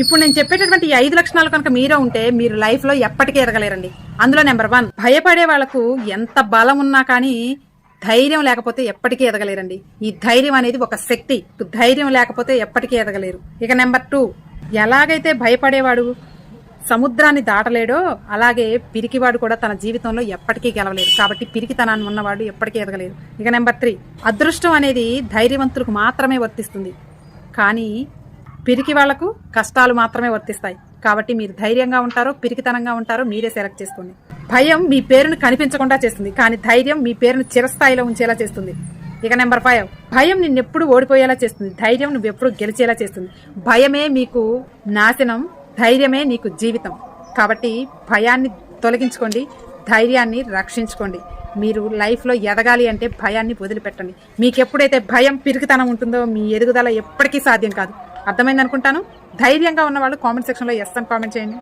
ఇప్పుడు నేను చెప్పేటటువంటి ఈ ఐదు లక్షణాలు కనుక మీరే ఉంటే మీరు లైఫ్లో ఎప్పటికీ ఎదగలేరండి. అందులో నెంబర్ వన్ భయపడే వాళ్ళకు ఎంత బలం ఉన్నా కానీ ధైర్యం లేకపోతే ఎప్పటికీ ఎదగలేరండి. ఈ ధైర్యం అనేది ఒక శక్తి. ధైర్యం లేకపోతే ఎప్పటికీ ఎదగలేరు. ఇక నెంబర్ టూ ఎలాగైతే భయపడేవాడు సముద్రాన్ని దాటలేడో అలాగే పిరికివాడు కూడా తన జీవితంలో ఎప్పటికీ గెలవలేదు కాబట్టి పిరికితనాన్ని ఉన్నవాడు ఎప్పటికీ ఎదగలేరు. ఇక నెంబర్ త్రీ అదృష్టం అనేది ధైర్యవంతులకు మాత్రమే వర్తిస్తుంది. కానీ పిరికి వాళ్ళకు కష్టాలు మాత్రమే వర్తిస్తాయి. కాబట్టి మీరు ధైర్యంగా ఉంటారో పిరికితనంగా ఉంటారో మీరే సెలెక్ట్ చేసుకోండి. భయం మీ పేరును కనిపించకుండా చేస్తుంది. కానీ ధైర్యం మీ పేరును చిరస్థాయిలో ఉంచేలా చేస్తుంది. ఇక నెంబర్ ఫైవ్ భయం నిన్నెప్పుడు ఓడిపోయేలా చేస్తుంది. ధైర్యం నువ్వెప్పుడు గెలిచేలా చేస్తుంది. భయమే మీకు నాశనం ధైర్యమే నీకు జీవితం. కాబట్టి భయాన్ని తొలగించుకోండి ధైర్యాన్ని రక్షించుకోండి. మీరు లైఫ్లో ఎదగాలి అంటే భయాన్ని వదిలిపెట్టండి. మీకు ఎప్పుడైతే భయం పిరికితనం ఉంటుందో మీ ఎదుగుదల ఎప్పటికీ సాధ్యం కాదు. అర్థమైంది అనుకుంటాను ధైర్యంగా ఉన్న వాళ్ళు కామెంట్ సెక్షన్లో ఎస్ అని కామెంట్ చేయండి.